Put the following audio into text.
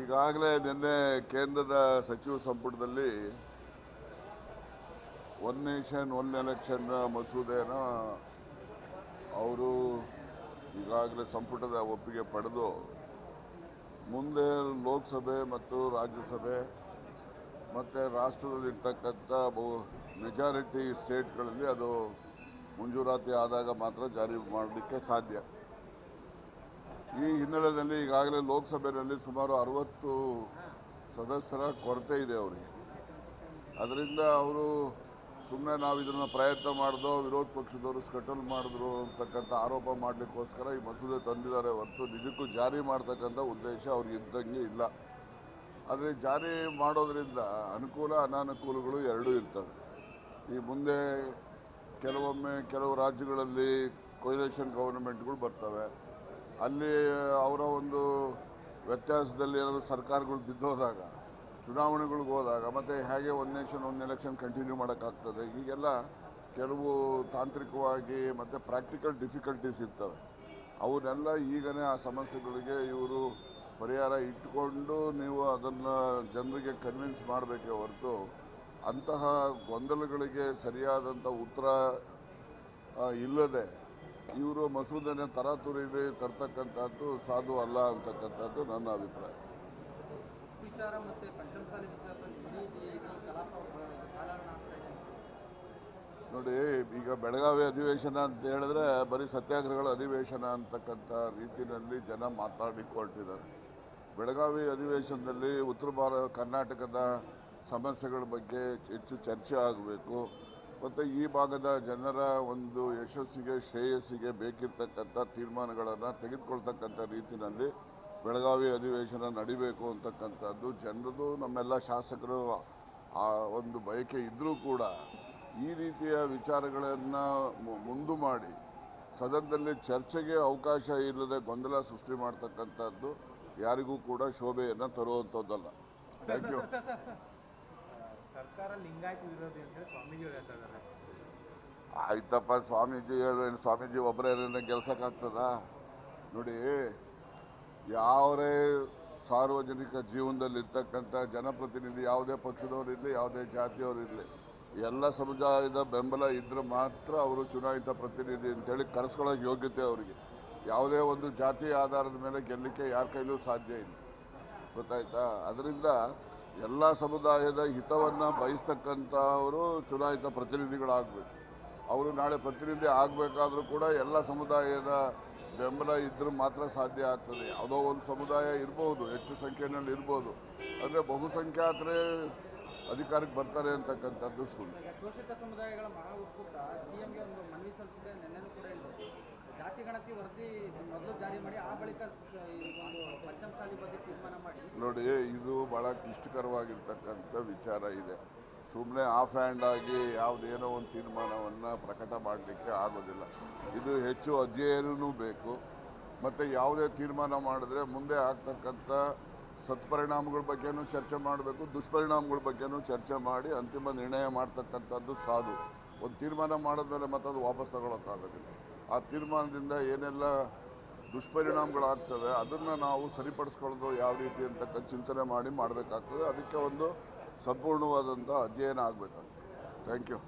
ಈಗಾಗಲೇ ನಿನ್ನೆ ಕೇಂದ್ರದ ಸಚಿವ ಸಂಪುಟದಲ್ಲಿ ಒನ್ ನೇಷನ್, ಒನ್ ಎಲೆಕ್ಷನ್ ಮಸೂದೆನ ಅವರು ಈಗಾಗಲೇ ಸಂಪುಟದ ಒಪ್ಪಿಗೆ ಪಡೆದು ಮುಂದೆ ಲೋಕಸಭೆ ಮತ್ತು ರಾಜ್ಯಸಭೆ ಮತ್ತು ರಾಷ್ಟ್ರದಲ್ಲಿರ್ತಕ್ಕಂಥ ಬಹು ಮೆಜಾರಿಟಿ ಸ್ಟೇಟ್ಗಳಲ್ಲಿ ಅದು ಮಂಜೂರಾತಿ ಆದಾಗ ಮಾತ್ರ ಜಾರಿ ಮಾಡಲಿಕ್ಕೆ ಸಾಧ್ಯ. ಈ ಹಿನ್ನೆಲೆಯಲ್ಲಿ ಈಗಾಗಲೇ ಲೋಕಸಭೆಯಲ್ಲಿ ಸುಮಾರು ಅರವತ್ತು ಸದಸ್ಯರ ಕೊರತೆ ಇದೆ ಅವರಿಗೆ. ಅದರಿಂದ ಅವರು ಸುಮ್ಮನೆ ನಾವು ಇದನ್ನು ಪ್ರಯತ್ನ ಮಾಡಿದೋ, ವಿರೋಧ ಪಕ್ಷದವರು ಸ್ಕಟಲ್ ಮಾಡಿದ್ರು ಅಂತಕ್ಕಂಥ ಆರೋಪ ಮಾಡಲಿಕ್ಕೋಸ್ಕರ ಈ ಮಸೂದೆ ತಂದಿದ್ದಾರೆ. ಹೊರತು ನಿಜಕ್ಕೂ ಜಾರಿ ಮಾಡ್ತಕ್ಕಂಥ ಉದ್ದೇಶ ಅವ್ರಿಗೆ ಇದ್ದಂಗೆ ಇಲ್ಲ. ಆದರೆ ಜಾರಿ ಮಾಡೋದ್ರಿಂದ ಅನುಕೂಲ, ಅನಾನುಕೂಲಗಳು ಎರಡೂ ಇರ್ತವೆ. ಈ ಮುಂದೆ ಕೆಲವೊಮ್ಮೆ ಕೆಲವು ರಾಜ್ಯಗಳಲ್ಲಿ ಕೊಯ್ಲೇಷನ್ ಗೌರ್ಮೆಂಟ್ಗಳು ಬರ್ತವೆ. ಅಲ್ಲಿ ಅವರ ಒಂದು ವ್ಯತ್ಯಾಸದಲ್ಲಿ ಏನಾದರೂ ಸರ್ಕಾರಗಳು ಬಿದ್ದೋದಾಗ ಚುನಾವಣೆಗಳಿಗೆ ಹೋದಾಗ, ಮತ್ತು ಹೇಗೆ ಒಂದು ನೇಷನ್ ಒಂದು ಎಲೆಕ್ಷನ್ ಕಂಟಿನ್ಯೂ ಮಾಡೋಕ್ಕಾಗ್ತದೆ, ಹೀಗೆಲ್ಲ ಕೆಲವು ತಾಂತ್ರಿಕವಾಗಿ ಮತ್ತು ಪ್ರಾಕ್ಟಿಕಲ್ ಡಿಫಿಕಲ್ಟೀಸ್ ಇರ್ತವೆ. ಅವನ್ನೆಲ್ಲ ಈಗನೇ ಆ ಸಮಸ್ಯೆಗಳಿಗೆ ಇವರು ಪರಿಹಾರ ಇಟ್ಟುಕೊಂಡು ನೀವು ಅದನ್ನು ಜನರಿಗೆ ಕನ್ವಿನ್ಸ್ ಮಾಡಬೇಕೇ ಹೊರತು, ಅಂತಹ ಗೊಂದಲಗಳಿಗೆ ಸರಿಯಾದಂಥ ಉತ್ತರ ಇಲ್ಲದೆ ಇವರು ಮಸೂದೆನ ತರಾತುರಿ ತರ್ತಕ್ಕಂಥದ್ದು ಸಾಧು ಅಲ್ಲ ಅಂತಕ್ಕಂಥದ್ದು ನನ್ನ ಅಭಿಪ್ರಾಯ. ನೋಡಿ ಈಗ ಬೆಳಗಾವಿ ಅಧಿವೇಶನ ಅಂತ ಹೇಳಿದ್ರೆ ಬರೀ ಸತ್ಯಾಗ್ರಹಗಳ ಅಧಿವೇಶನ ಅಂತಕ್ಕಂಥ ರೀತಿಯಲ್ಲಿ ಜನ ಮಾತಾಡಿಕೊಳ್ತಿದ್ದಾರೆ. ಬೆಳಗಾವಿ ಅಧಿವೇಶನದಲ್ಲಿ ಉತ್ತರ ಭಾರತ ಕರ್ನಾಟಕದ ಸಮಸ್ಯೆಗಳ ಬಗ್ಗೆ ಹೆಚ್ಚು ಚರ್ಚೆ ಆಗಬೇಕು. ಮತ್ತು ಈ ಭಾಗದ ಜನರ ಒಂದು ಯಶಸ್ಸಿಗೆ, ಶ್ರೇಯಸ್ಸಿಗೆ ಬೇಕಿರ್ತಕ್ಕಂಥ ತೀರ್ಮಾನಗಳನ್ನು ತೆಗೆದುಕೊಳ್ತಕ್ಕಂಥ ರೀತಿಯಲ್ಲಿ ಬೆಳಗಾವಿ ಅಧಿವೇಶನ ನಡಿಬೇಕು ಅಂತಕ್ಕಂಥದ್ದು, ಜನರದು, ನಮ್ಮೆಲ್ಲ ಶಾಸಕರು ಆ ಒಂದು ಬಯಕೆ ಇದ್ದರೂ ಕೂಡ ಈ ರೀತಿಯ ವಿಚಾರಗಳನ್ನು ಮುಂದು ಮಾಡಿ, ಸದನದಲ್ಲಿ ಚರ್ಚೆಗೆ ಅವಕಾಶ ಇಲ್ಲದೆ ಗೊಂದಲ ಸೃಷ್ಟಿ ಮಾಡ್ತಕ್ಕಂಥದ್ದು ಯಾರಿಗೂ ಕೂಡ ಶೋಭೆಯನ್ನು ತರುವಂಥದ್ದಲ್ಲ. ಥ್ಯಾಂಕ್ ಯು ಸರ್ಕಾರ ಲಿಂಗಾಯತ ವಿರೋಧಿ ಅಂತ ಹೇಳಿ ಸ್ವಾಮೀಜಿಯವರು ಹೇಳ್ತಾ ಇದ್ದಾರೆ. ಆಯ್ತಪ್ಪ ಸ್ವಾಮೀಜಿ ಹೇಳಿ ಸ್ವಾಮೀಜಿ ಒಬ್ಬರೇ ಗೆಲ್ಸಕ್ಕಾಗ್ತದ ನೋಡಿ ಯಾವರೇ ಸಾರ್ವಜನಿಕ ಜೀವನದಲ್ಲಿ ಇರ್ತಕ್ಕಂಥ ಜನಪ್ರತಿನಿಧಿ ಯಾವುದೇ ಪಕ್ಷದವ್ರು ಇರಲಿ, ಯಾವುದೇ ಜಾತಿಯವರು ಇರಲಿ, ಎಲ್ಲ ಸಮುದಾಯದ ಬೆಂಬಲ ಇದ್ದರೆ ಮಾತ್ರ ಅವರು ಚುನಾಯಿತ ಪ್ರತಿನಿಧಿ ಅಂತೇಳಿ ಕರೆಸ್ಕೊಳ್ಳೋಕೆ ಯೋಗ್ಯತೆ ಅವರಿಗೆ. ಯಾವುದೇ ಒಂದು ಜಾತಿ ಆಧಾರದ ಮೇಲೆ ಗೆಲ್ಲಲಿಕ್ಕೆ ಯಾರ ಕೈಲೂ ಸಾಧ್ಯ ಇಲ್ಲ. ಗೊತ್ತಾಯ್ತಾ? ಅದರಿಂದ ಎಲ್ಲ ಸಮುದಾಯದ ಹಿತವನ್ನು ಬಯಸ್ತಕ್ಕಂಥವರು ಚುನಾಯಿತ ಪ್ರತಿನಿಧಿಗಳಾಗಬೇಕು. ಅವರು ನಾಳೆ ಪ್ರತಿನಿಧಿ ಆಗಬೇಕಾದ್ರೂ ಕೂಡ ಎಲ್ಲ ಸಮುದಾಯದ ಬೆಂಬಲ ಇದ್ದರೂ ಮಾತ್ರ ಸಾಧ್ಯ ಆಗ್ತದೆ. ಯಾವುದೋ ಒಂದು ಸಮುದಾಯ ಇರ್ಬೋದು, ಹೆಚ್ಚು ಸಂಖ್ಯೆಯಲ್ಲಿ ಇರ್ಬೋದು. ಅಂದರೆ ಬಹುಸಂಖ್ಯಾತರೇ ಅಧಿಕಾರಕ್ಕೆ ಬರ್ತಾರೆ ಅಂತಕ್ಕಂಥದ್ದು ಸುಳ್ಳು. ವರದಿ ಮೊದಲು ಜಾರಿ ಮಾಡಿ, ಆ ಬಳಿಕ ಪಂಚಮಸಾಲಿ ಬಗ್ಗೆ ತೀರ್ಮಾನ ಮಾಡಿ. ನೋಡಿ, ಇದು ಬಹಳ ಕ್ಲಿಷ್ಟಕರವಾಗಿರ್ತಕ್ಕಂಥ ವಿಚಾರ ಇದೆ. ಸುಮ್ಮನೆ ಆಫ್ ಹ್ಯಾಂಡ್ ಆಗಿ ಯಾವುದೇನೋ ಒಂದು ತೀರ್ಮಾನವನ್ನು ಪ್ರಕಟ ಮಾಡಲಿಕ್ಕೆ ಆಗೋದಿಲ್ಲ. ಇದು ಹೆಚ್ಚು ಅಧ್ಯಯನೂ ಬೇಕು. ಮತ್ತು ಯಾವುದೇ ತೀರ್ಮಾನ ಮಾಡಿದ್ರೆ ಮುಂದೆ ಆಗ್ತಕ್ಕಂಥ ಸತ್ಪರಿಣಾಮಗಳ ಬಗ್ಗೆನೂ ಚರ್ಚೆ ಮಾಡಬೇಕು, ದುಷ್ಪರಿಣಾಮಗಳ ಬಗ್ಗೆನೂ ಚರ್ಚೆ ಮಾಡಿ ಅಂತಿಮ ನಿರ್ಣಯ ಮಾಡ್ತಕ್ಕಂಥದ್ದು ಸಾಧು. ಒಂದು ತೀರ್ಮಾನ ಮಾಡಿದ್ಮೇಲೆ ಮತ್ತೆ ಅದು ವಾಪಸ್ ತಗೊಳಕ್ಕಾಗೋದಿಲ್ಲ. ಆ ತೀರ್ಮಾನದಿಂದ ಏನೆಲ್ಲ ದುಷ್ಪರಿಣಾಮಗಳಾಗ್ತವೆ, ಅದನ್ನು ನಾವು ಸರಿಪಡಿಸ್ಕೊಳ್ಳೋದು ಯಾವ ರೀತಿ ಅಂತಕ್ಕಂಥ ಚಿಂತನೆ ಮಾಡಿ ಮಾಡಬೇಕಾಗ್ತದೆ. ಅದಕ್ಕೆ ಒಂದು ಸಂಪೂರ್ಣವಾದಂಥ ಅಧ್ಯಯನ ಆಗಬೇಕಾಗ್ತದೆ. Thank you.